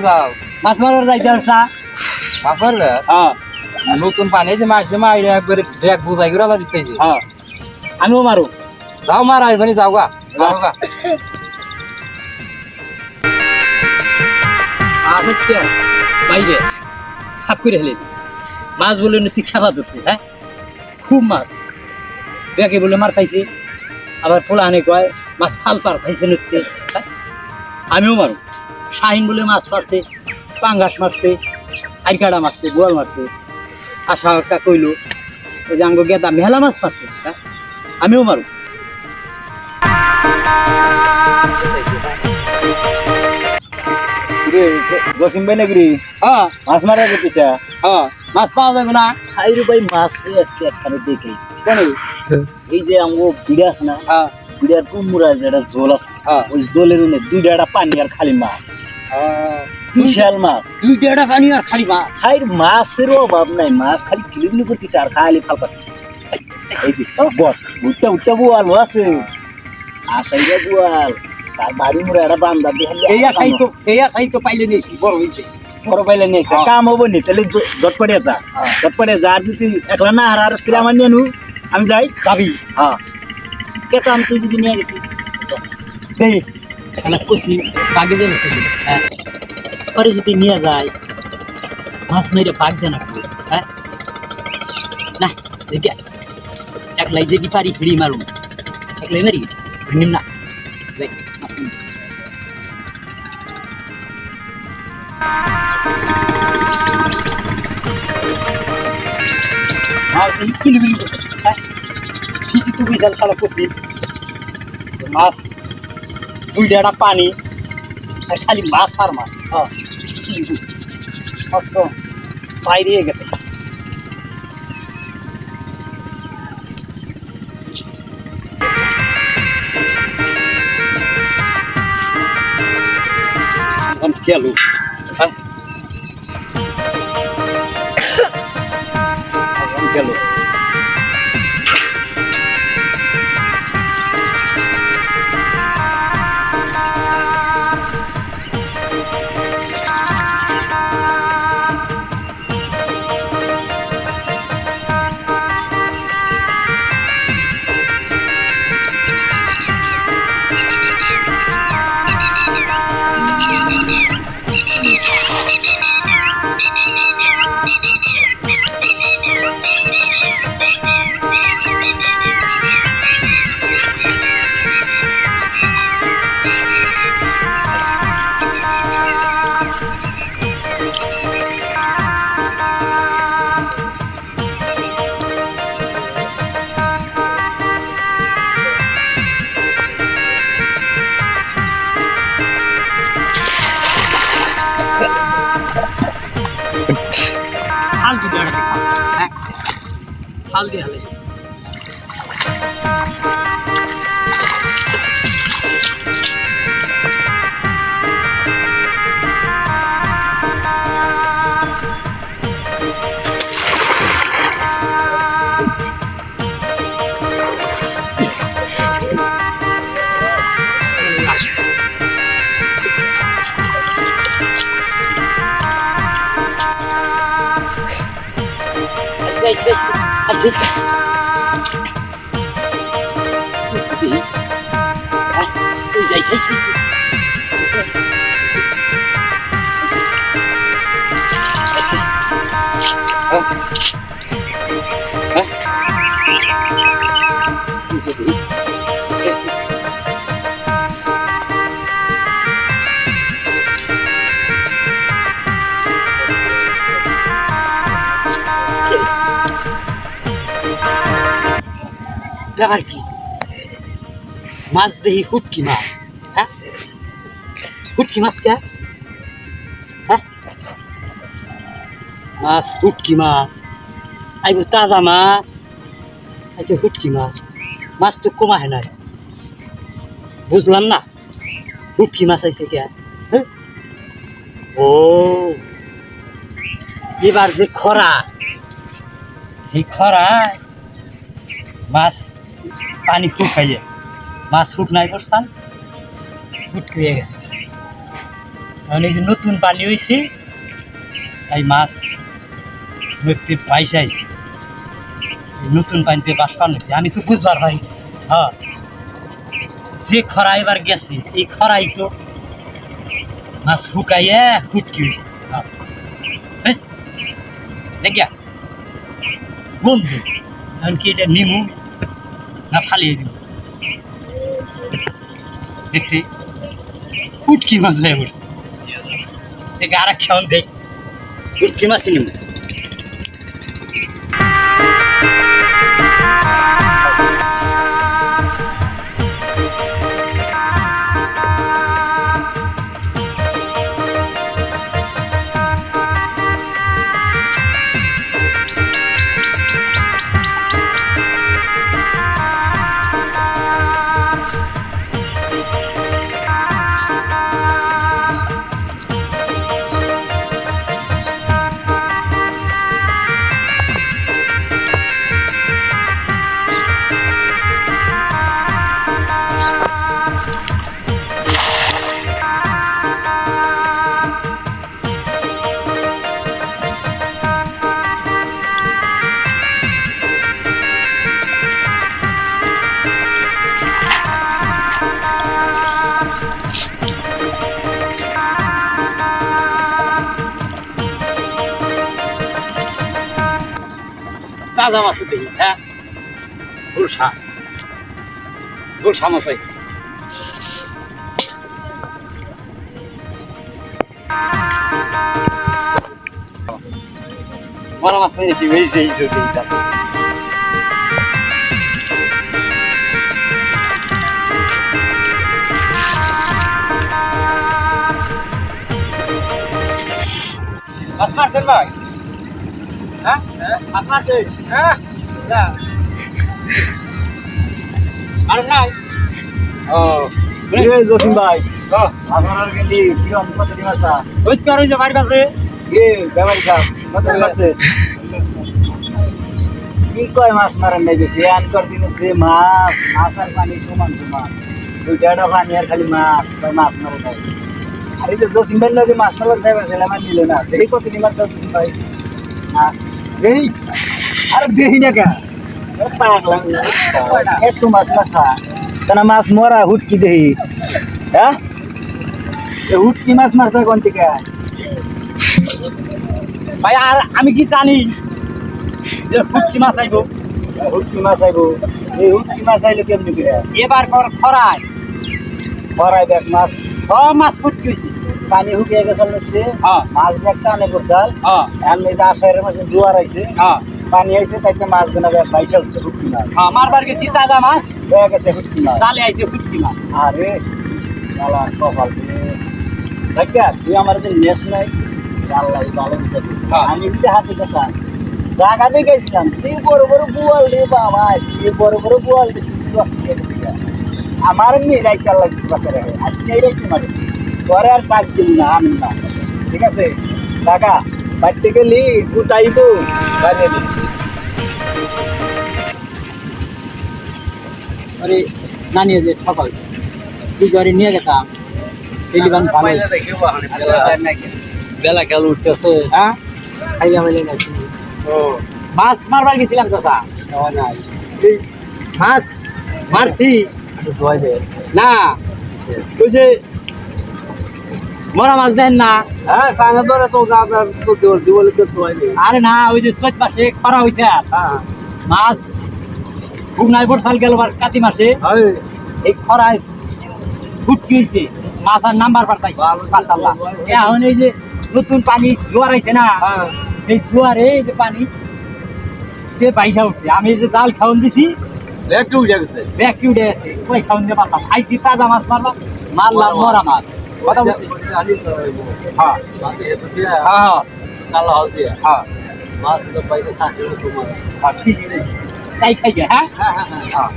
যাও মাছ মারার যাইতে পারছ না মাছ মারবে? হ্যাঁ। নতুন পানি যে মাছ যে মাইরে একবারে ব্যাগ বুঝাই করে আবার দিতেছি হ্যাঁ। আমিও মারো। যাও মার আসবানি যাও গা। যাও গা। হচ্ছে বাইরে। সাপ করে হেলে মাছ বলে তুই খেলা ধরছিস হ্যাঁ? খুব মাছ। বেগে বলে মার খাইছি। আবার পোলা আনে কয় মাছ ফাল পার খাইছে নদীতে হ্যাঁ? আমিও মারো। শাহিন বলে মাছ মারছে পাঙ্গাস মারছে আইকাড়া মারছে বোয়াল মারছে। আশা একটা কইলো ওই যে আঙ্গ গেদা মেলা মাছ মারছে হ্যাঁ? আমিও মারো জসিম ভাই নাকি হ্যাঁ। মাছ মারা যেতেছে হ্যাঁ মাছ পাওয়া যাবে না। হাইরে ভাই মাছ আজকে একখানে দেখেছি কেন? এই যে আমগো বিড়া আছে না হ্যাঁ। বিড়ার কুমুরা যেটা জল আছে হ্যাঁ। ওই জলের উনে দুইটা একটা পানি আর খালি মাছ। বিশাল মাছ। দুই দেড়টা পানি আর খালি মাছ। হাইর মাছের অভাব নাই মাছ খালি কিলিমনি করতেছে আর খালি ফাল পাচ্ছে। এই যে বট উঠটা উঠটা বোয়াল আছে? আশাইরা বোয়াল তার বাড়ি মুড়ে একটা বান্দা দিয়ে এই আশাই তো এই আশাই তো পাইলে নিয়েছি বড় হয়েছে বড় পাইলে নিয়ে হ্যাঁ। কাম হব নি তাহলে জটপটে যা। জটপটে যা আর যদি একলা না হার আর আমার নিয়ে আমি যাই। যাবি। হ্যাঁ। কেতো আমি তুই যদি নিয়ে গেছি দেই এখানে কষি বাগে দেবে হ্যাঁ পরে যদি নিয়ে যায় মাছ মেরে বাগ দেন একটু হ্যাঁ না দেখি একলাই যদি পারি হিড়ি মারুন একলাই মারি নিম তো বিশাল সালা কষি মাছ দুই ডেড়া পানি, আর খালি মাছ আর মাছ। হ্যাঁ মাছ তো বাইরে গেছে। গেল হ্যাঁ। গেল haldi haldi đây đây anh xin cái gì à, cái gì thấy Hả? Hả? Cái gì? ব্যাপার কি? মাছ দেখি হুটকি মাছ হ্যাঁ? হুটকি মাছ কে? হ্যাঁ? মাছ হুটকি মাছ। আইব তাজা মাছ। আইছে হুটকি মাছ। মাছ তো কমা হয় নাই। বুঝলাম না? হুটকি মাছ আইছে কে? হ্যাঁ? ও। এবার যে খরা, এই খরায় মাছ পানি খুব খাইয়ে। মাছ ফুট নাই করছান ফুট খেয়ে গেছে। এখন এই যে নতুন পানি হয়েছে তাই মাছ নদীতে পাইসে আইছে নতুন পানিতে বাস পান হচ্ছে আমি তো বুঝবার ভাই হ্যাঁ। যে খরা এবার গেছে, এই খরাই তো মাছ শুকাইয়া হুটকি হয়েছে হ্যাঁ। বন্ধু, এখন কি এটা নিমু? না, ফালিয়ে দিব। দেখছি ফুটকি মাছ হয়ে পড়ছে। দেখে আর খাওয়ান দেখ ফুটকি মাছ নিমু তাজা মাছ দেখি হ্যাঁ? গুলশা। গুলশা মাছ বড় মাছ হয়েছে এই যে এইটা। মাছ মারছেন ভাই? কি? কয় মাছ মারেন নাই বেশি আনকর দিনে যে মাছ মাছ আর পানি সমান সমান। দুইটা পানি আর খালি মাছ মাছ মারে নাই আর এই যে জসিম ভাই লগে মাছ মারবার যাইবার ছেলে আমার নিল না? দেখি কত জসিম ভাই। মাছ আর দেখি না কেন মাছ মাছা কেন মাছ মরা হুটকি দেখি হ্যাঁ হুটকি মাছ মারতে কোন থেকে ভাই আর আমি কি জানি যে ফুটকি মাছ আইব হুটকি মাছ আইবো এই হুটকি মাছ আইলো কেমনি করে এবার কর খরায় পরাই দেখ মাছ সব মাছ ফুটকি হয়েছে পানি শুকিয়ে গেছে নদীতে হ্যাঁ। মাছ পড়ছাল হ্যাঁ। আমি যে আষাঢ়ের মাসে জোয়ার আইছে হ্যাঁ। পানি আইছে তাইতে মাছ দেখ বাইশা উঠছে হুটকি মাছ। হ্যাঁ মারবার গেছি তাজা মাছ। দেয়া গেছে হুটকি মাছ। জালে আইছে ফুটকি মাছ। আরে আল্লাহ কপাল দেখা তুই আমার যে নেশ নাই আল্লাহ ভালো হ্যাঁ। আমি যদি হাতে কথা জায়গাতে গেছিলাম তুই বড় বড় বুয়াল রে বাবা তুই বড় বড় বুয়াল রে আমার এমনি রাইতে আল্লাহ কিছু আজকে মারে। পরে আর কাজ দিল না আমি না। ঠিক আছে? টাকা বাড়িতে গেলি কুটাইবো বাইরে দিবি। আরে নানিয়ে যে সকাল তুই ঘরে নিয়ে গেতাম এলিবান ভালো বেলা। খেয়াল উঠতেছে। হ্যাঁ? খাইয়া মাইলে নাকি? ও। মাছ মারবার গেছিলাম তো স্যার মাছ মারছি। না ওই যে মরা মাছ দেন না। হ্যাঁ সানা ধরে তো আরে না ওই যে চৈত মাসে খরা হইছে। হ্যাঁ। মাছ ঘুমনায় বর্ষাল গেল বার কাতি মাসে। এই খরায় ফুটকি হয়েছে মাছ আর নাম্বার পাঠাই পাঠাল্লা এখন এই যে নতুন পানি জোয়ার আইছে না হ্যাঁ। এই জোয়ারে এই যে পানি সে বাইসা উঠছে। আমি যে জাল খাওয়ান দিছি একটু উঠে গেছে? ব্যাগ কি উঠে গেছে কই খাওয়ান দিয়ে পারলাম আইছি তাজা মাছ মারলাম মারলাম মরা মাছ। কথা বলছি? হ্যাঁ। হ্যাঁ কালা হল দিয়ে হ্যাঁ। মাছ তো পাইতে থাকে হ্যাঁ ঠিক আছে তাই খাই হ্যাঁ? হ্যাঁ হ্যাঁ হ্যাঁ। হ্যাঁ।